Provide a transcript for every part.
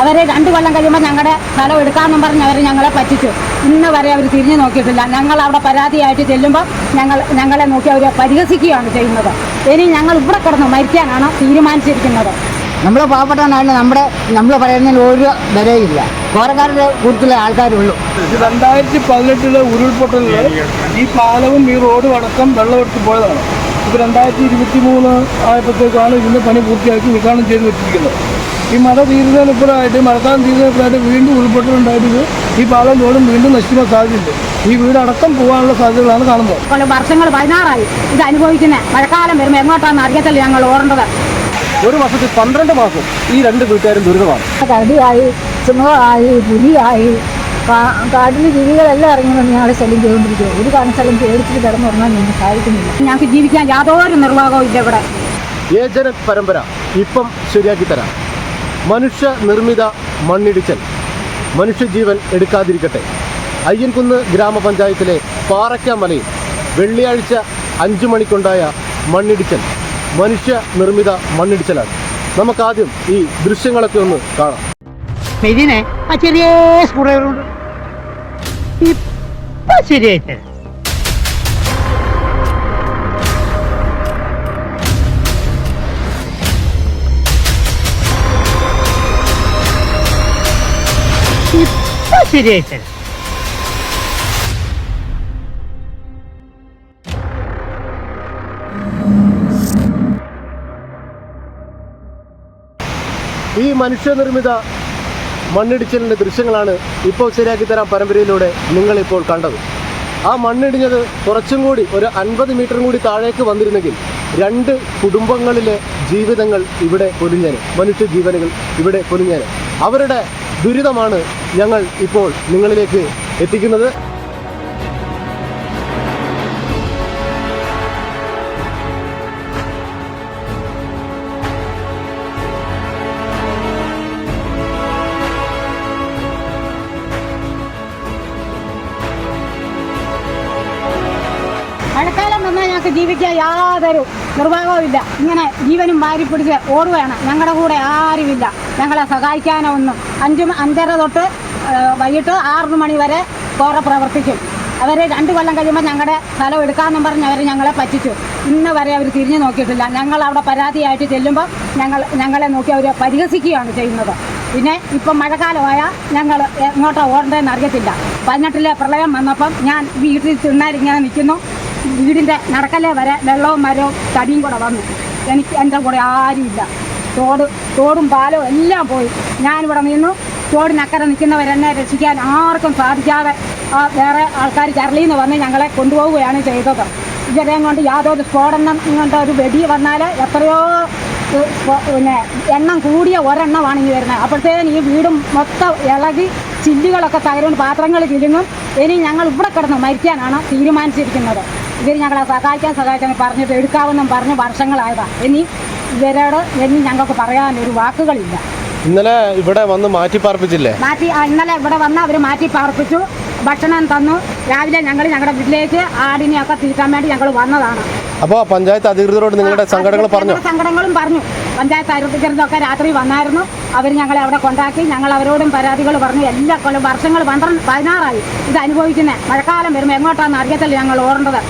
അവരെ രണ്ട് കൊല്ലം കഴിയുമ്പോൾ ഞങ്ങളുടെ സ്ഥലം എടുക്കാമെന്നും പറഞ്ഞ് അവർ ഞങ്ങളെ പറ്റിച്ചു. ഇന്ന് വരെ അവർ തിരിഞ്ഞു നോക്കിയിട്ടില്ല. ഞങ്ങൾ അവിടെ പരാതിയായിട്ട് ചെല്ലുമ്പോൾ ഞങ്ങൾ ഞങ്ങളെ നോക്കി അവർ പരിഹസിക്കുകയാണ് ചെയ്യുന്നത്. ഇനി ഞങ്ങൾ ഇവിടെ കിടന്ന് മരിക്കാനാണ് തീരുമാനിച്ചിരിക്കുന്നത്. നമ്മൾ പാവപ്പെട്ടവനാണ് നമ്മുടെ നമ്മൾ പറയുന്നതിന് ഒരു വിലയില്ല. കോരക്കാരുടെ കൂട്ടത്തിലെ ആൾക്കാരുള്ളൂ. രണ്ടായിരത്തി പതിനെട്ടിലെ ഉരുൾപൊട്ടലിൽ ഈ പാലവും ഈ റോഡും അടക്കം വെള്ളമെടുത്ത് പോയതാണ്. ഇപ്പോൾ രണ്ടായിരത്തി ഇരുപത്തി മൂന്ന് ആയപ്പോഴത്തേക്കാണ് ഇതിന്റെ പണി പൂർത്തിയാക്കി ഉദ്ഘാടനം ചെയ്ത് വെച്ചിരിക്കുന്നത്. ഈ മഴ തീരുന്നതിനപ്പുറമായിട്ട് മഴക്കാലം തീരുന്നതിനപ്പുറമായിട്ട് വീണ്ടും ഉൾപ്പെട്ടിട്ടുണ്ടായിട്ട് ഈ പാലം തോടും വീണ്ടും നശിക്കാൻ സാധ്യതയുണ്ട്. ഈ വീടടക്കം പോകാനുള്ള സാധ്യതകളാണ് കാണുന്നത്. വർഷങ്ങൾ പതിനാറായി ഇത് അനുഭവിക്കുന്നത് മഴക്കാലം വരുമ്പോൾ എങ്ങോട്ടാണെന്ന് അറിയത്തില്ല ഞങ്ങൾ ഓടേണ്ടത്. ഒരു വർഷത്തിൽ പന്ത്രണ്ട് മാസം ഈ രണ്ട് വീട്ടുകാരും ദുരിതമാണ്. കടിയായി ചുമ ആയി പുലിയായി കാട്ടിൽ ജീവികളെല്ലാം ഇറങ്ങുന്നത് ഞങ്ങളെ ശല്യം ചെയ്തുകൊണ്ടിരിക്കുക ഒരു കാരണസ്ഥലം പേടിച്ചിട്ട് കിടന്നുറങ്ങാൻ ഞങ്ങൾക്ക് സാധിക്കുന്നില്ല. ഞങ്ങൾക്ക് ജീവിക്കാൻ യാതൊരു നിർവാഹവും ഇല്ല ഇവിടെ. ഏജന പരമ്പര ഇപ്പം ശരിയാക്കി തരാം. മനുഷ്യ നിർമ്മിത മണ്ണിടിച്ചൽ. മനുഷ്യജീവൻ എടുക്കാതിരിക്കട്ടെ. അയ്യൻകുന്ന് ഗ്രാമപഞ്ചായത്തിലെ പാറയ്ക്കാമലയിൽ വെള്ളിയാഴ്ച അഞ്ചു മണിക്കുണ്ടായ മണ്ണിടിച്ചൽ. മനുഷ്യ നിർമ്മിത മണ്ണിടിച്ചലാണ്. നമുക്കാദ്യം ഈ ദൃശ്യങ്ങളൊക്കെ ഒന്ന് കാണാം. ഇതിനെ ആ ചെറിയ സ്കൂളുകളുണ്ട് ഇപ്പൊ ശരിയായിട്ട് ഇപ്പൊ ശരിയായിട്ട് ഈ മനുഷ്യനിർമ്മിത മണ്ണിടിച്ചിലിന്റെ ദൃശ്യങ്ങളാണ് ഇപ്പോൾ ശരിയാക്കി തരാം പരമ്പരയിലൂടെ നിങ്ങളിപ്പോൾ കണ്ടത്. ആ മണ്ണിടിഞ്ഞത് കുറച്ചും കൂടി ഒരു അൻപത് മീറ്ററും കൂടി താഴേക്ക് വന്നിരുന്നെങ്കിൽ രണ്ട് കുടുംബങ്ങളിലെ ജീവിതങ്ങൾ ഇവിടെ പൊലിഞ്ഞേനെ. മനുഷ്യ ജീവനുകൾ ഇവിടെ പൊലിഞ്ഞേനെ. അവരുടെ ദുരിതമാണ് ഞങ്ങൾ ഇപ്പോൾ നിങ്ങളിലേക്ക് എത്തിക്കുന്നത്. ഞങ്ങൾക്ക് ജീവിക്കാൻ യാതൊരു നിർവാഹവുമില്ല. ഇങ്ങനെ ജീവനും വാരി പിടിച്ച് ഓടുകയാണ്. ഞങ്ങളുടെ കൂടെ ആരുമില്ല. ഞങ്ങളെ സഹായിക്കാനോ ഒന്നും അഞ്ച് അഞ്ചര തൊട്ട് വൈകിട്ട് ആറ് മണി വരെ കോറ പ്രവർത്തിക്കും. അവർ രണ്ട് കൊല്ലം കഴിയുമ്പോൾ ഞങ്ങളുടെ സ്ഥലം എടുക്കാമെന്നും പറഞ്ഞ് അവർ ഞങ്ങളെ പറ്റിച്ചു. ഇന്ന് വരെ അവർ തിരിഞ്ഞു നോക്കിയിട്ടില്ല. ഞങ്ങൾ അവിടെ പരാതിയായിട്ട് ചെല്ലുമ്പോൾ ഞങ്ങൾ ഞങ്ങളെ നോക്കി അവർ പരിഹസിക്കുകയാണ് ചെയ്യുന്നത്. പിന്നെ ഇപ്പം മഴക്കാലമായാൽ ഞങ്ങൾ എങ്ങോട്ടാണ് ഓടേണ്ടതെന്ന് അറിയത്തില്ല. പതിനെട്ടിലെ പ്രളയം വന്നപ്പം ഞാൻ വീട്ടിൽ തിണ്ണാരിങ്ങനെ നിൽക്കുന്നു. വീടിന്റെ നടക്കല്ലേ വരെ വെള്ളവും മരവും തടിയും കൂടെ വന്നു. എനിക്ക് എന്റെ കൂടെ ആരുമില്ല തോട് തോടും പാലവും എല്ലാം പോയി. ഞാനിവിടെ നിന്നു. തോടിനക്കരെ നിൽക്കുന്നവരെന്നെ രക്ഷിക്കാൻ ആർക്കും സാധിക്കാതെ ആ വേറെ ആൾക്കാർ ചരളിയിൽ നിന്ന് വന്ന് ഞങ്ങളെ കൊണ്ടുപോവുകയാണ് ചെയ്തത്. ഇവരെയും കൊണ്ട് യാതൊരു സ്ഫോടനം കൊണ്ട് ഒരു വെടി വന്നാൽ എത്രയോ പിന്നെ എണ്ണം കൂടിയ ഒരെണ്ണമാണ് ഇനി വരുന്നത്. അപ്പോഴത്തേന് ഈ വീടും മൊത്തം ഇളകി ചില്ലുകളൊക്കെ തകരുകൊണ്ട് പാത്രങ്ങൾ കിലുങ്ങും ഇനി ഞങ്ങൾ ഇവിടെ കിടന്ന് മരിക്കാനാണ് തീരുമാനിച്ചിരിക്കുന്നത്. ഇവർ ഞങ്ങളെ സഹായിക്കാൻ സഹായിക്കാൻ പറഞ്ഞിട്ട് എടുക്കാമെന്നും പറഞ്ഞ് വർഷങ്ങളായതാണ് ഇനി ഇവരോട് ഇനി ഞങ്ങൾക്ക് പറയാൻ ഒരു വാക്കുകളില്ല. ഇന്നലെ ഇവിടെ വന്ന് മാറ്റി പാർപ്പിച്ചില്ലേ മാറ്റി ഇന്നലെ ഇവിടെ വന്ന് അവർ മാറ്റി പാർപ്പിച്ചു ഭക്ഷണം തന്നു. രാവിലെ ഞങ്ങൾ ഞങ്ങളുടെ വീട്ടിലേക്ക് ആടിനെയൊക്കെ തീറ്റാൻ വേണ്ടി ഞങ്ങൾ വന്നതാണ്. അപ്പോൾ പഞ്ചായത്ത് അധികൃതരോട് നിങ്ങളുടെ സങ്കടങ്ങൾ പറഞ്ഞു? സംഘടനകളും സങ്കടങ്ങളും പറഞ്ഞു. പഞ്ചായത്ത് അധികൃതരൊക്കെ രാത്രി വന്നായിരുന്നു. അവർ ഞങ്ങളെ അവിടെ കൊണ്ടാക്കി ഞങ്ങൾ അവരോടും പരാതികൾ പറഞ്ഞു. എല്ലാ കൊല്ലം വർഷങ്ങൾ പന്ത്രണ്ട് പതിനാറായി. ഇത് അനുഭവിക്കുന്നത് മഴക്കാലം വരുമ്പോൾ എങ്ങോട്ടാണെന്ന് അറിയത്തില്ല ഞങ്ങൾ ഓടേണ്ടത്.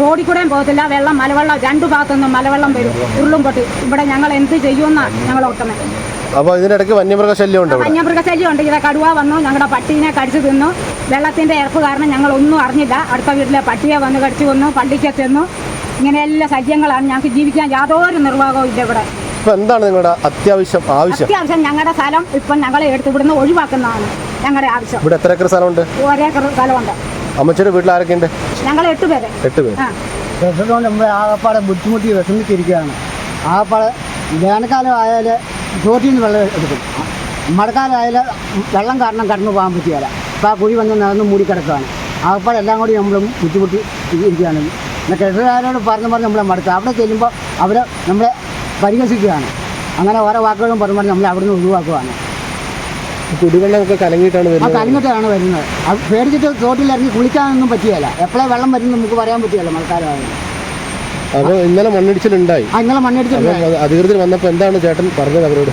റോഡിൽ കൂടെയും പോകത്തില്ല. വെള്ളം മലവെള്ളം രണ്ടു ഭാഗത്തുനിന്നും മലവെള്ളം വരും. ഉരുളും പൊട്ടി. ഇവിടെ ഞങ്ങൾ എന്ത് ചെയ്യുമെന്നാണ് ഞങ്ങൾ ഓർക്കുന്നത്. അപ്പോൾ ഇതിനിടയ്ക്ക് വന്യമൃഗശല്യം ഉണ്ട് വന്യമൃഗശല്യം ഉണ്ട് ഇതാ കടുവ വന്നു. ഞങ്ങളുടെ പട്ടീനെ കടിച്ചു തിന്നു. വെള്ളത്തിന്റെ ഇറപ്പ് കാരണം ഞങ്ങൾ ഒന്നും അറിഞ്ഞില്ല. അടുത്ത വീട്ടിലെ പട്ടിയെ വന്ന് കടിച്ചു കൊന്നു. പള്ളിക്ക് ചെന്നു. ഇങ്ങനെ എല്ലാ സജ്യങ്ങളാണ് ഞങ്ങൾക്ക് ജീവിക്കാൻ യാതൊരു നിർവാഹവും ഇല്ല ഇവിടെ. ഇപ്പൊ എന്താണ് നിങ്ങളുടെ അത്യാവശ്യം ആവശ്യം? അത്യാവശ്യം ഞങ്ങളുടെ സ്ഥലം ഇപ്പം ഞങ്ങളെ എടുത്ത് ഇവിടുന്ന് ഒഴിവാക്കുന്നതാണ് ഞങ്ങളുടെ ആവശ്യം. ഇവിടെ എത്ര ഏക്കർ സ്ഥലമുണ്ട്? ഒരേക്കർ സ്ഥലമുണ്ട്. അമ്മച്ചിയുടെ വീട്ടിൽ ആരൊക്കെ ഉണ്ട് ഞങ്ങൾ എട്ട് പേര്. എട്ട് പേര്. ആ. വിഷമം നമ്മൾ ആകപ്പാടെ ബുദ്ധിമുട്ടി വിഷമിച്ചിരിക്കുകയാണ്. ആകപ്പാടെ വേനൽക്കാലം ആയാൽ ചോട്ടിൽ നിന്ന് വെള്ളം എടുക്കും. മഴക്കാലം ആയാൽ വെള്ളം കാരണം കടന്നു പോകാൻ പറ്റിയാലും അപ്പോൾ ആ കുഴി വന്ന് നടന്ന് മൂടിക്കിടക്കുകയാണ് ആകപ്പാടെ എല്ലാം കൂടി നമ്മളും ബുദ്ധിമുട്ടി ഇരിക്കുകയാണ്. പിന്നെ കെട്ടിടക്കാരോട് പറഞ്ഞു പറഞ്ഞ് നമ്മളെ മടുത്ത് അവിടെ ചെല്ലുമ്പോൾ അവർ നമ്മളെ പരിഹസിക്കുകയാണ്. അങ്ങനെ ഓരോ വാക്കുകളും പറഞ്ഞു പറഞ്ഞ് നമ്മളെ അവിടെ നിന്ന് ഒഴിവാക്കുകയാണ് കുടിവെള്ളമൊക്കെ കലങ്ങിയിട്ടാണ് ആ വരുന്നത്. കലിങ്ങട്ടാണ് വരുന്നത്. അത് പേടിച്ചിട്ട് തോട്ടിലിറങ്ങി കുളിക്കാനൊന്നും പറ്റിയല്ല എപ്പോഴാണ് വെള്ളം വരുന്നത് നമുക്ക് പറയാൻ പറ്റിയല്ല മഴക്കാലമാണ് അപ്പോൾ ഇന്നലെ മണ്ണിടിച്ചിലുണ്ടായി. ആ ഇന്നലെ അപ്പം മണ്ണെടുത്തിട്ടുണ്ട് അധികൃതർ വന്നപ്പോൾ എന്താണ് ചേട്ടൻ പറഞ്ഞത് അവരോട്?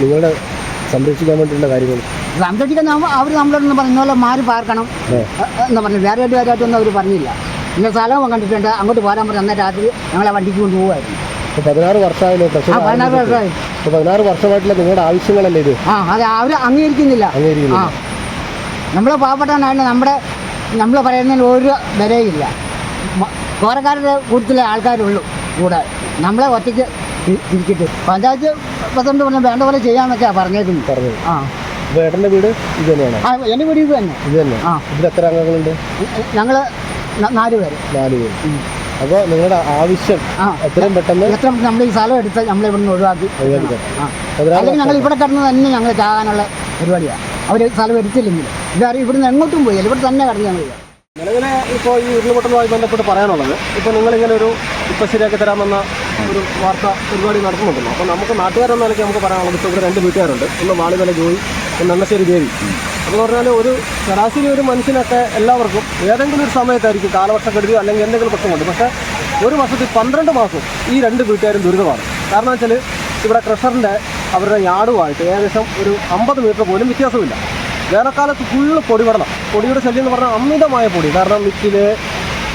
നിങ്ങളുടെ സംരക്ഷിക്കാൻ വേണ്ടിയുള്ള കാര്യങ്ങൾ. സംരക്ഷിക്കാൻ അവർ നമ്മളോട് പറഞ്ഞ പോലെ മാറി പാർക്കണം. എന്ന് പറഞ്ഞു വേറെ ആയിട്ട് വേറെ ആയിട്ടൊന്നും അവർ പറഞ്ഞില്ല. ഇന്ന സ്ഥലവും കണ്ടിട്ടുണ്ട്. അങ്ങോട്ട് പോരാൻ പറഞ്ഞു. അന്നേ രാത്രി ഞങ്ങളെ വണ്ടിക്ക് കൊണ്ടുപോകുമായിരുന്നു ഇപ്പോൾ പതിനാറ് വർഷമായല്ലോ ആ പ്രശ്നം പതിനാറ് വർഷമായി. ഇപ്പോൾ പതിനാറ് വർഷമായിട്ടുള്ള നിങ്ങളുടെ ആവശ്യങ്ങളല്ലേ ഇത്? ആ അത് അവർ അംഗീകരിക്കുന്നില്ല. അംഗീകരിക്കുന്നില്ല. ആ. നമ്മൾ പാവപ്പെട്ടവനാണ് നമ്മുടെ നമ്മൾ പറയുന്നതിന് ഒരു വിലയില്ല. മ- കോരക്കാരുടെ കൂട്ടത്തിലെ ആൾക്കാരുള്ളൂ കൂടെ. നമ്മളെ ഒറ്റയ്ക്ക് ഇരിക്കട്ടെ. പഞ്ചായത്ത് പ്രസിഡന്റ് പറഞ്ഞ വേണ്ട പോലെ ചെയ്യാന്നൊക്കെയാണ് പറഞ്ഞേക്കുന്നത്. പറഞ്ഞു ആ. ഏട്ടന്റെ വീട് ഇത് തന്നെയാണ്? ആ എന്റെ വീട് ഇത് തന്നെ. ഇത് തന്നെ. ആ. ഇതിൽ എത്ര അംഗങ്ങളുണ്ട്? ഞങ്ങൾ നാല് പേര്. നാല് പേര്. അപ്പോൾ നിങ്ങളുടെ ആവശ്യം എത്രയും പെട്ടെന്ന് എത്ര നമ്മൾ ഈ സ്ഥലം എടുത്ത് നമ്മൾ ഇവിടുന്ന് ഒഴിവാക്കി. അല്ലെങ്കിൽ ഞങ്ങൾ ഇവിടെ കിടന്ന് തന്നെ ഞങ്ങൾ ചാകാനുള്ള പരിപാടിയാണ് അവർ സ്ഥലം എടുത്തില്ലെങ്കിൽ ഇതാരും ഇവിടുന്ന് എങ്ങോട്ടും പോയി ഇവിടെ തന്നെ കിടന്ന് ഞങ്ങൾ നിലവിലെ ഇപ്പോൾ ഈ ഉരുൾപൊട്ടലുമായി ബന്ധപ്പെട്ട് പറയാനുള്ളത് ഇപ്പോൾ നിങ്ങളിങ്ങനെ ഒരു ഇപ്പം ശരിയാക്കി തരാമെന്ന ഒരു വാർത്ത പരിപാടി നടത്തുന്നുണ്ടല്ലോ അപ്പോൾ നമുക്ക് നാട്ടുകാരെന്ന നിലയ്ക്ക് നമുക്ക് പറയാനുള്ളത് ഇപ്പോൾ ഇവിടെ രണ്ട് വീട്ടുകാരുണ്ട്. ഒന്ന് വാളിതല ജോയി ഒന്ന് നന്നശ്ശേരി ദേവി. അപ്പോൾ പറഞ്ഞാൽ ഒരു ശരാശരി ഒരു മനുഷ്യനൊക്കെ എല്ലാവർക്കും ഏതെങ്കിലും ഒരു സമയത്തായിരിക്കും കാലവർഷക്കെടുതിയോ അല്ലെങ്കിൽ എന്തെങ്കിലും പ്രശ്നമുണ്ട് പക്ഷേ ഒരു വർഷത്തിൽ പന്ത്രണ്ട് മാസം ഈ രണ്ട് വീട്ടുകാരും ദുരിതമാണ്. കാരണം വെച്ചാൽ ഇവിടെ ക്രഷറിന്റെ അവരുടെ യാടുമായിട്ട് ഏകദേശം ഒരു അമ്പത് മീറ്റർ പോലും വ്യത്യാസമില്ല. വേനൽക്കാലത്ത് ഫുള്ള് പൊടിപടണം പൊടിയുടെ ശല്യം എന്ന് പറഞ്ഞാൽ അമിതമായ പൊടി. കാരണം മിറ്റിൽ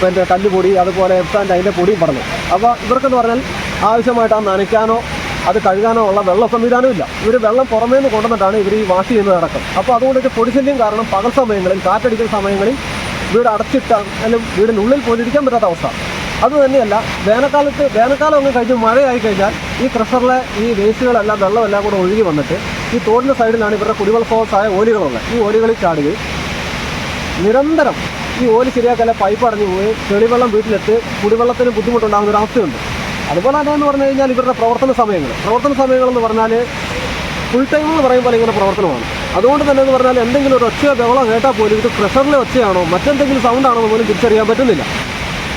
പിന്നെ കല്ലുപൊടി അതുപോലെ എഫ്സാന്റെ അതിന്റെ പൊടിയും പടന്നു അപ്പോൾ ഇവർക്കെന്ന് പറഞ്ഞാൽ ആവശ്യമായിട്ട് ആ നനയ്ക്കാനോ അത് കഴുകാനോ ഉള്ള വെള്ള സംവിധാനവും ഇല്ല. ഇവർ വെള്ളം പുറമേ നിന്ന് കൊണ്ടുവന്നിട്ടാണ് ഇവർ ഈ വാഷ് ചെയ്യുന്നത് അടക്കം. അപ്പോൾ അതുകൊണ്ട് ഇത് പൊടിശല്യം കാരണം പകൽ സമയങ്ങളിൽ കാറ്റടിക്കുന്ന സമയങ്ങളിൽ വീട് അടച്ചിട്ട അല്ലെങ്കിൽ വീടിനുള്ളിൽ പോയിരിക്കാൻ പറ്റാത്ത അവസ്ഥ. അതുതന്നെയല്ല വേനൽക്കാലത്ത് വേനൽക്കാലം ഒന്ന് കഴിഞ്ഞ് മഴയായി കഴിഞ്ഞാൽ ഈ ക്രഷറിലെ ഈ വേസ്റ്റുകളെല്ലാം വെള്ളമെല്ലാം കൂടെ ഒഴുകി വന്നിട്ട് ഈ തോടിന്റെ സൈഡിലാണ് ഇവരുടെ കുടിവെള്ള സ്രോതസ്സായ ഓലികളുള്ളത്. ഈ ഓലികളിൽ ചാടുകയും നിരന്തരം ഈ ഓലി ശരിയാക്കല്ല പൈപ്പ് അടഞ്ഞു പോയി ചെളിവെള്ളം വീട്ടിലെത്തി കുടിവെള്ളത്തിന് ബുദ്ധിമുട്ടുണ്ടാകുന്ന ഒരു അവസ്ഥയുണ്ട്. അതുപോലെ തന്നെ എന്ന് പറഞ്ഞു കഴിഞ്ഞാൽ ഇവരുടെ പ്രവർത്തന സമയങ്ങൾ. പ്രവർത്തന സമയങ്ങൾ എന്ന് പറഞ്ഞാൽ ഫുൾ ടൈം എന്ന് പറയുമ്പോൾ ഇങ്ങനെ പ്രവർത്തനമാണ്. അതുകൊണ്ട് തന്നെ എന്ന് പറഞ്ഞാൽ എന്തെങ്കിലും ഒരു ഒച്ചയോ ബഹളോ കേട്ടാൽ പോലും ഇത് പ്രഷറിലെ ഒച്ചയാണോ മറ്റെന്തെങ്കിലും സൗണ്ട് ആണോ പോലും തിരിച്ചറിയാൻ പറ്റുന്നില്ല.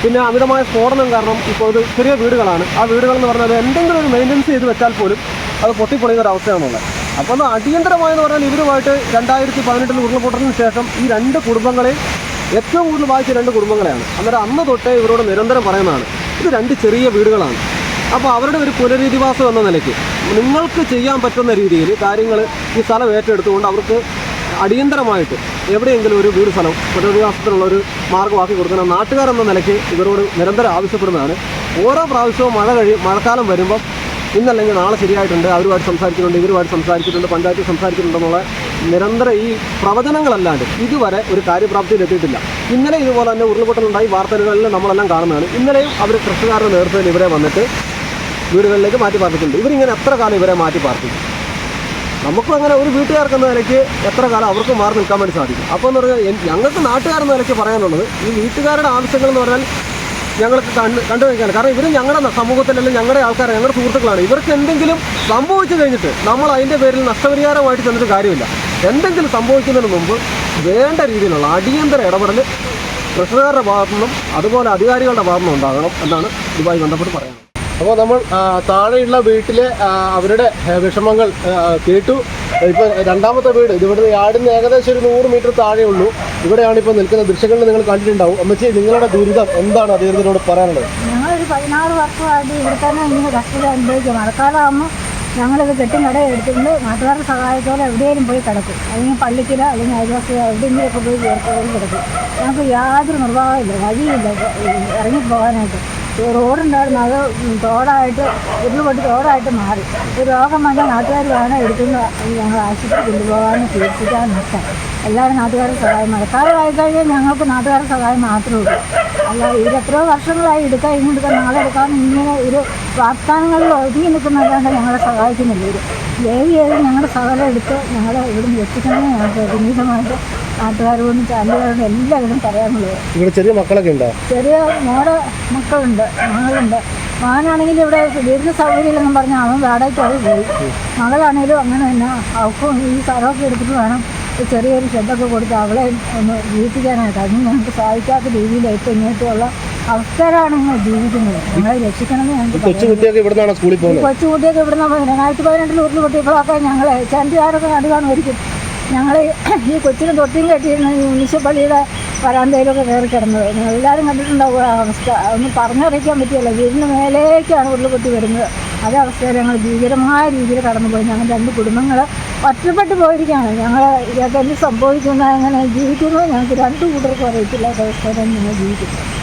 പിന്നെ അമിതമായ സ്ഫോടനം കാരണം ഇപ്പോൾ ഇത് ചെറിയ വീടുകളാണ്. ആ വീടുകളെന്ന് പറഞ്ഞാൽ എന്തെങ്കിലും ഒരു മെയിന്റനൻസ് ചെയ്ത് വെച്ചാൽ പോലും അത് പൊട്ടിപ്പൊളിയുന്ന ഒരു അവസ്ഥയാണുള്ളത്. അപ്പോൾ ഒന്ന് അടിയന്തരമായെന്ന് പറഞ്ഞാൽ ഇവരുമായിട്ട് രണ്ടായിരത്തി പതിനെട്ടിൽ ഉരുൾപൊട്ടലിന് ശേഷം ഈ രണ്ട് കുടുംബങ്ങളെ ഏറ്റവും കൂടുതൽ ബാധിച്ച രണ്ട് കുടുംബങ്ങളെയാണ്. അന്നേരം അന്ന് തൊട്ടേ ഇവരോട് നിരന്തരം പറയുന്നതാണ്. ഇത് രണ്ട് ചെറിയ വീടുകളാണ്. അപ്പോൾ അവരുടെ ഒരു പുനരധിവാസം എന്ന നിലയ്ക്ക് നിങ്ങൾക്ക് ചെയ്യാൻ പറ്റുന്ന രീതിയിൽ കാര്യങ്ങൾ ഈ സ്ഥലം ഏറ്റെടുത്തുകൊണ്ട് അവർക്ക് അടിയന്തരമായിട്ട് എവിടെയെങ്കിലും ഒരു വീട് സ്ഥലം പുനരധിവാസത്തിനുള്ള ഒരു മാർഗമാക്കി കൊടുക്കണം നാട്ടുകാരെന്ന നിലയ്ക്ക് ഇവരോട് നിരന്തരം ആവശ്യപ്പെടുന്നതാണ്. ഓരോ പ്രാവശ്യവും മഴ കഴിയും മഴക്കാലം വരുമ്പം ഇന്നല്ലെങ്കിൽ നാളെ ശരിയായിട്ടുണ്ട്. അവരുമായിട്ട് സംസാരിച്ചിട്ടുണ്ട് ഇവരുമായിട്ട് സംസാരിച്ചിട്ടുണ്ട് പഞ്ചായത്തിൽ സംസാരിച്ചിട്ടുണ്ടെന്നുള്ള നിരന്തരം ഈ പ്രവചനങ്ങളല്ലാണ്ട് ഇതുവരെ ഒരു കാര്യപ്രാപ്തിയിൽ എത്തിയിട്ടില്ല. ഇന്നലെ ഇതുപോലെ തന്നെ ഉരുൾപൊട്ടലുണ്ടായി വാർത്തകളിൽ നമ്മളെല്ലാം കാണുന്നതാണ്. ഇന്നലെയും അവർ കൃഷിക്കാരുടെ നേതൃത്വത്തിൽ ഇവരെ വന്നിട്ട് വീടുകളിലേക്ക് മാറ്റി പാർപ്പിച്ചിട്ടുണ്ട് ഇവരിങ്ങനെ എത്ര കാലം ഇവരെ മാറ്റി പാർപ്പിക്കും നമുക്കും അങ്ങനെ ഒരു വീട്ടുകാർക്കെന്ന നിലയ്ക്ക് എത്ര കാലം അവർക്ക് മാറി നിൽക്കാൻ വേണ്ടി സാധിക്കും. അപ്പോൾ എന്ന് പറഞ്ഞാൽ ഞങ്ങൾക്ക് നാട്ടുകാരെന്ന നിലയ്ക്ക് പറയാനുള്ളത് ഈ വീട്ടുകാരുടെ ആവശ്യങ്ങൾ എന്ന് പറഞ്ഞാൽ ഞങ്ങൾക്ക് കണ്ട് കണ്ടു കാരണം ഇവർ ഞങ്ങളുടെ സമൂഹത്തിൽ അല്ലെങ്കിൽ ഞങ്ങളുടെ ആൾക്കാർ ഞങ്ങളുടെ സുഹൃത്തുക്കളാണ്. ഇവർക്ക് എന്തെങ്കിലും സംഭവിച്ചു കഴിഞ്ഞിട്ട് നമ്മൾ അതിന്റെ പേരിൽ നഷ്ടപരിഹാരമായിട്ട് ചെന്നിട്ട് കാര്യമില്ല. എന്തെങ്കിലും സംഭവിക്കുന്നതിന് മുമ്പ് വേണ്ട രീതിയിലുള്ള അടിയന്തര ഇടപെടൽ കൃഷിക്കാരുടെ ഭാഗത്തുനിന്നും അതുപോലെ അധികാരികളുടെ ഭാഗത്തുനിന്നും ഉണ്ടാകണം എന്നാണ് ഇതുമായി ബന്ധപ്പെട്ട് പറയുന്നത്. അപ്പോൾ നമ്മൾ താഴെയുള്ള വീട്ടിലെ അവരുടെ വിഷമങ്ങൾ കേട്ടു. ഇപ്പോൾ രണ്ടാമത്തെ വീട് ഇതിവിടെ ഇവിടുന്ന് യാർഡിന് ഏകദേശം ഒരു നൂറ് മീറ്റർ താഴെ ഉള്ളൂ. ഇവിടെയാണ് ഇപ്പോൾ നിൽക്കുന്ന ദൃശ്യങ്ങൾ നിങ്ങൾ കണ്ടിട്ടുണ്ടാവും. അമ്മച്ചി നിങ്ങളുടെ ദുരിതം എന്താണ് അദ്ദേഹത്തിനോട് പറയാനുള്ളത്? ഞങ്ങളൊരു പതിനാറ് വർഷമായിട്ട് ഇവിടെ തന്നെ ഇങ്ങനെ കഷ്ടത അനുഭവിക്കുക മഴക്കാലമാകുമ്പോൾ ഞങ്ങളിത് കെട്ടും കട എടുത്തിട്ടുണ്ട്. നാട്ടുകാരുടെ സഹായത്തോടെ എവിടെയെങ്കിലും പോയി കിടക്കും. അല്ലെങ്കിൽ പള്ളിക്കിലോ അല്ലെങ്കിൽ അയൽവാസിയോ എവിടെയെങ്കിലുമൊക്കെ പോയി ചേർത്തോളം കിടക്കും. ഞങ്ങൾക്ക് യാതൊരു നിർവാഹമില്ല വഴിയില്ല. ഇറങ്ങി പോകാനായിട്ട് ഈ റോഡുണ്ടായിരുന്നു. അത് തോടായിട്ട് ഉരുൾപൊട്ടി തോടായിട്ട് മാറി. ഒരു രോഗം വന്ന നാട്ടുകാർ വേണം എടുക്കുന്ന ഞങ്ങൾ ആശുപത്രി കൊണ്ടുപോകാനും ചികിത്സിക്കാനും ഒക്കെ. എല്ലാവരും നാട്ടുകാരുടെ സഹായം മഴക്കാലമായി കഴിഞ്ഞാൽ ഞങ്ങൾക്ക് നാട്ടുകാരുടെ സഹായം മാത്രമേ ഉള്ളൂ. അല്ല ഇതെത്രയോ വർഷങ്ങളായി എടുക്കാം ഇങ്ങെടുക്കാം നാളെ എടുക്കാം ഇങ്ങനെ ഒരു വാഗ്ദാനങ്ങളിൽ ഒതുങ്ങി നിൽക്കുന്നതല്ലാണ്ട് ഞങ്ങളെ സഹായിക്കുന്നില്ല. ഇവർ ദേവി ചെയ്ത് ഞങ്ങളുടെ സകലം എടുത്ത് ഞങ്ങളെ ഇവിടുന്ന് എത്തിക്കണമെന്ന് ഞങ്ങൾക്ക് വിനീതമായിട്ട് നാട്ടുകാരോടും ചാനലുകാരോടും എല്ലാവരും പറയാനുള്ളത്. ഇവിടെ ചെറിയ മക്കളൊക്കെ ഉണ്ടോ? ചെറിയ മോടെ മക്കളുണ്ട് മകളുണ്ട്. മകനാണെങ്കിൽ ഇവിടെ വീടിന് സൗകര്യമില്ലെന്നും പറഞ്ഞാൽ അവൻ വാടകയ്ക്കാതെ പോയി. മകളാണെങ്കിലും അങ്ങനെ തന്നെ അവക്കും ഈ സ്ഥലമൊക്കെ എടുത്തിട്ട് വേണം ചെറിയൊരു ഷെഡൊക്കെ കൊടുത്ത് അവളെ ഒന്ന് ജീവിപ്പിക്കാനായിട്ട്. അതിന് ഞങ്ങൾക്ക് സാധിക്കാത്ത രീതിയിൽ ഏറ്റവും ഇങ്ങോട്ടുള്ള അവസ്ഥയിലാണ് ഞങ്ങൾ ജീവിക്കുന്നത്. ഞങ്ങളെ രക്ഷിക്കണമെന്ന് ഞങ്ങൾക്ക് കൊച്ചു പറയാം. കുട്ടിയൊക്കെ ഇവിടെ നിന്നാണ് സ്കൂളിൽ പോകുന്നത്? കൊച്ചുകുട്ടിയൊക്കെ ഇവിടുന്ന് രണ്ടായിരത്തി പതിനെട്ടിൽ ഉരുൾ പൊട്ടിയപ്പോഴൊക്കെ ഞങ്ങൾ ചാൻഡിയാരൊക്കെ കണ്ടു കാണുമായിരിക്കും. ഞങ്ങൾ ഈ കൊച്ചിന് തൊട്ടിയും കെട്ടിയിരുന്ന ഈ ഉണ്ണിശപ്പള്ളിയുടെ വരാന്തയിലൊക്കെ കയറി കിടന്നത്. എല്ലാവരും കണ്ടിട്ടുണ്ടാവും ആ അവസ്ഥ. അതൊന്നും പറഞ്ഞറിയിക്കാൻ പറ്റിയല്ല വീടിന് മേലേക്കാണ് ഉരുൾ വരുന്നത്. അതേ അവസ്ഥയിൽ ഞങ്ങൾ ഭീകരമായ രീതിയിൽ കടന്നുപോയി. ഞങ്ങൾ രണ്ട് കുടുംബങ്ങൾ ഒറ്റപ്പെട്ടു പോയിരിക്കുകയാണ്. ഞങ്ങൾ ഇതൊക്കെ സംഭവിക്കുന്നത് എങ്ങനെ ജീവിക്കുന്നത് ഞങ്ങൾക്ക് രണ്ട് കൂട്ടർക്കും അറിയത്തില്ല ദിവസം ഞങ്ങൾ ജീവിക്കുന്നത്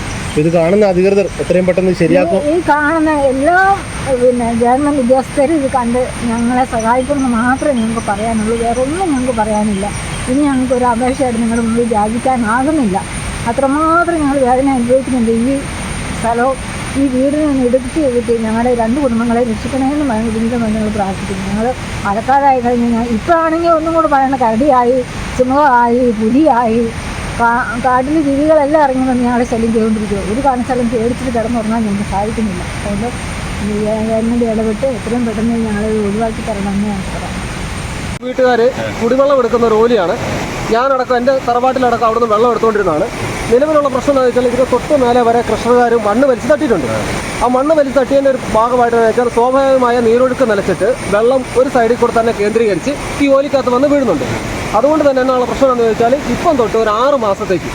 ഇത് കാണുന്ന അധികൃതർ എത്രയും പെട്ടെന്ന് ശരിയാക്കും. ഈ കാണുന്ന എല്ലാ പിന്നെ ഗവൺമെന്റ് ഉദ്യോഗസ്ഥരും ഇത് കണ്ട് ഞങ്ങളെ സഹായിക്കണമെന്ന് മാത്രമേ ഞങ്ങൾക്ക് പറയാനുള്ളൂ. വേറെ ഒന്നും ഞങ്ങൾക്ക് പറയാനില്ല. ഇനി ഞങ്ങൾക്ക് ഒരു അപേക്ഷയായിട്ട് നിങ്ങളുടെ മുമ്പിൽ യാചിക്കാനാകുന്നില്ല. അത്രമാത്രം ഞങ്ങൾ വേദന അനുഭവിക്കുന്നുണ്ട്. ഈ സ്ഥലവും ഈ വീടിനെ എടുത്ത് കിട്ടി ഞങ്ങളുടെ രണ്ട് കുടുംബങ്ങളെ രക്ഷിക്കണമെന്ന് ഇതിന്റെ ഞങ്ങൾ പ്രാർത്ഥിക്കുന്നു. ഞങ്ങൾ മഴക്കാലമായി കഴിഞ്ഞ് ഞാൻ ഇപ്പോഴാണെങ്കിൽ ഒന്നും കൂടെ പറയണ കരടിയായി സിംഹമായി പുലിയായി കാ- കാട്ടിലെ ജീവികളെല്ലാം ഇറങ്ങി വന്ന് ഞങ്ങളെ ശല്യം ചെയ്തുകൊണ്ടിരിക്കുക ഒരു കാരണവശാലും പേടിച്ചിട്ട് കിടന്നുറങ്ങാൻ ഞങ്ങൾക്ക് സാധിക്കുന്നില്ല. അതുകൊണ്ട് ഗവൺമെന്റ് ഇടപെട്ട് എത്രയും പെട്ടെന്ന് ഞങ്ങളെ ഒഴിവാക്കി തരണമെന്ന് ഞാൻ പറയാം വീട്ടുകാർ കുടിവെള്ളം എടുക്കുന്ന ഒരു ഓലിയാണ്. ഞാനടക്കം എന്റെ തറവാട്ടിലടക്കം അവിടുന്ന് വെള്ളം എടുത്തുകൊണ്ടിരുന്നതാണ്. നിലവിലുള്ള പ്രശ്നം എന്താ വെച്ചാൽ ഇതിന് തൊട്ട് മേലെ വരെ കൃഷ്ണകാർ മണ്ണ് വലിച്ചു തട്ടിയിട്ടുണ്ട്. ആ മണ്ണ് വലിച്ചു തട്ടിയതിന്റെ ഒരു ഭാഗമായിട്ട് വെച്ചാൽ സ്വാഭാവികമായ നീരൊഴുക്ക് നിലച്ചിട്ട് വെള്ളം ഒരു സൈഡിൽ കൂടെ തന്നെ കേന്ദ്രീകരിച്ച് ഈ ഓലിക്കകത്ത് വന്ന് വീഴുന്നുണ്ട്. അതുകൊണ്ട് തന്നെ എന്നുള്ള പ്രശ്നം എന്ന് വെച്ചാൽ ഇപ്പം തൊട്ട് ഒരു ആറ് മാസത്തേക്ക്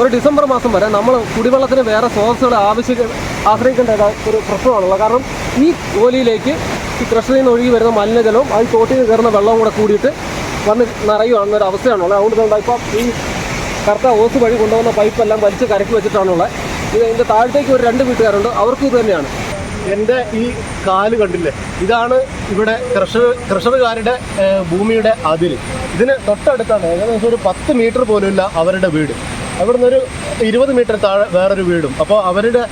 ഒരു ഡിസംബർ മാസം വരെ നമ്മൾ കുടിവെള്ളത്തിന് വേറെ സ്രോതസ്സുകൾ ആവശ്യം ആശ്രയിക്കേണ്ട ഒരു പ്രശ്നമാണുള്ളത്. കാരണം ഈ ഓലിയിലേക്ക് ഈ ക്രഷറിൽ നിന്ന് ഒഴുകി വരുന്ന മലിനജലവും അത് തോട്ടിൽ നിന്ന് കയറുന്ന വെള്ളവും കൂടെ കൂടിയിട്ട് വന്ന് നിറയുകയാണെന്നൊരു അവസ്ഥയാണുള്ളത്. അതുകൊണ്ട് തന്നെ ഇപ്പം ഈ കറുത്ത ഓസ് വഴി കൊണ്ടുവന്ന പൈപ്പെല്ലാം വലിച്ച് കരക്കി വെച്ചിട്ടാണുള്ളത്. ഇത് എന്റെ താഴത്തേക്ക് ഒരു രണ്ട് വീട്ടുകാരുണ്ട്. അവർക്കും ഇത് തന്നെയാണ്. എന്റെ ഈ കാൽ കണ്ടില്ലേ? ഇതാണ് ഇവിടെ കർഷക കൃഷകരുടെ ഭൂമിയുടെ അതിര്. ഇതിന് തൊട്ടടുത്താണ് ഏകദേശം ഒരു പത്ത് മീറ്റർ പോലുമില്ല അവരുടെ വീട്. അവിടുന്ന് ഒരു ഇരുപത് മീറ്റർ താഴെ വേറൊരു വീടും. അപ്പോൾ അവരുടെ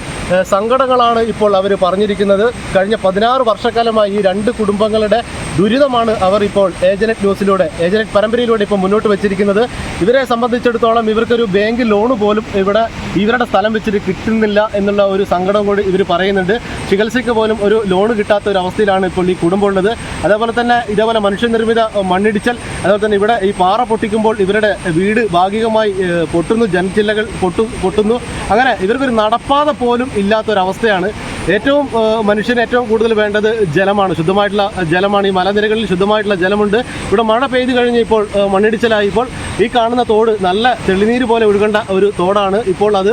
സങ്കടങ്ങളാണ് ഇപ്പോൾ അവർ പറഞ്ഞിരിക്കുന്നത്. കഴിഞ്ഞ പതിനാറ് വർഷക്കാലമായി ഈ രണ്ട് കുടുംബങ്ങളുടെ ദുരിതമാണ് അവർ ഇപ്പോൾ ഏജനറ്റ് ന്യൂസിലൂടെ ഏജനറ്റ് പരമ്പരയിലൂടെ ഇപ്പോൾ മുന്നോട്ട് വെച്ചിരിക്കുന്നത്. ഇവരെ സംബന്ധിച്ചിടത്തോളം ഇവർക്കൊരു ബാങ്ക് ലോൺ പോലും ഇവിടെ ഇവരുടെ സ്ഥലം വെച്ചിട്ട് കിട്ടുന്നില്ല എന്നുള്ള ഒരു സങ്കടം കൂടി ഇവർ പറയുന്നുണ്ട്. ചികിത്സയ്ക്ക് പോലും ഒരു ലോൺ കിട്ടാത്ത ഒരു അവസ്ഥയിലാണ് ഇപ്പോൾ ഈ കുടുംബം ഉള്ളത്. അതേപോലെ തന്നെ ഇതേപോലെ മനുഷ്യനിർമ്മിത മണ്ണിടിച്ചൽ അതുപോലെ തന്നെ ഇവിടെ ഈ പാറ പൊട്ടിക്കുമ്പോൾ ഇവരുടെ വീട് ഭാഗികമായി പൊട്ടുന്നു ജനച്ചില്ലകൾ പൊട്ടു പൊട്ടുന്നു. അങ്ങനെ ഇവർക്കൊരു നടപ്പാത പോലും ഇല്ലാത്തൊരവസ്ഥയാണ്. ഏറ്റവും മനുഷ്യന് ഏറ്റവും കൂടുതൽ വേണ്ടത് ജലമാണ്. ശുദ്ധമായിട്ടുള്ള ജലമാണ്. ഈ മലനിരകളിൽ ശുദ്ധമായിട്ടുള്ള ജലമുണ്ട്. ഇവിടെ മഴ പെയ്തു കഴിഞ്ഞ് ഇപ്പോൾ മണ്ണിടിച്ചിലായിപ്പോൾ ഈ കാണുന്ന തോട് നല്ല തെളിനീര് പോലെ ഒഴുകേണ്ട ഒരു തോടാണ്. ഇപ്പോൾ അത്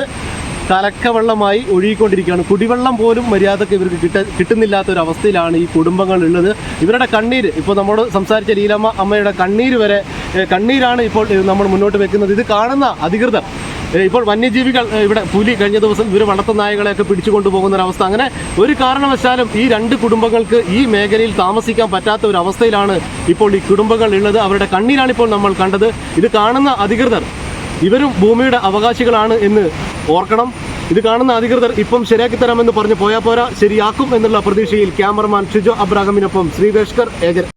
കലക്കവെള്ളമായി ഒഴുകിക്കൊണ്ടിരിക്കുകയാണ്. കുടിവെള്ളം പോലും മര്യാദയ്ക്ക് ഇവർക്ക് കിട്ട കിട്ടുന്നില്ലാത്ത ഒരു അവസ്ഥയിലാണ് ഈ കുടുംബങ്ങൾ ഉള്ളത് ഇവരുടെ കണ്ണീര് ഇപ്പോൾ നമ്മോട് സംസാരിച്ച ലീലമ്മ അമ്മയുടെ കണ്ണീര് വരെ കണ്ണീരാണ് ഇപ്പോൾ നമ്മൾ മുന്നോട്ട് വെക്കുന്നത്. ഇത് കാണുന്ന അധികൃതർ ഇപ്പോൾ വന്യജീവികൾ ഇവിടെ പുലി കഴിഞ്ഞ ദിവസം ഇവർ വളർത്തു നായകളെയൊക്കെ പിടിച്ചു കൊണ്ടുപോകുന്ന ഒരു അവസ്ഥ അങ്ങനെ ഒരു കാരണവശാലും ഈ രണ്ട് കുടുംബങ്ങൾക്ക് ഈ മേഖലയിൽ താമസിക്കാൻ പറ്റാത്ത ഒരു അവസ്ഥയിലാണ് ഇപ്പോൾ ഈ കുടുംബങ്ങൾ ഉള്ളത്. അവരുടെ കണ്ണീരാണ് ഇപ്പോൾ നമ്മൾ കണ്ടത്. ഇത് കാണുന്ന അധികൃതർ ഇവരും ഭൂമിയുടെ അവകാശികളാണ് എന്ന് ഓർക്കണം. ഇത് കാണുന്ന അധികൃതർ ഇപ്പം ശരിയാക്കി തരാമെന്ന് പറഞ്ഞ് പോയാൽ പോരാ ശരിയാക്കും എന്നുള്ള പ്രതീക്ഷയിൽ ക്യാമറമാൻ ഷിജോ അബ്രാഹമിനൊപ്പം ശ്രീവേഷ്കർ ഏജൻ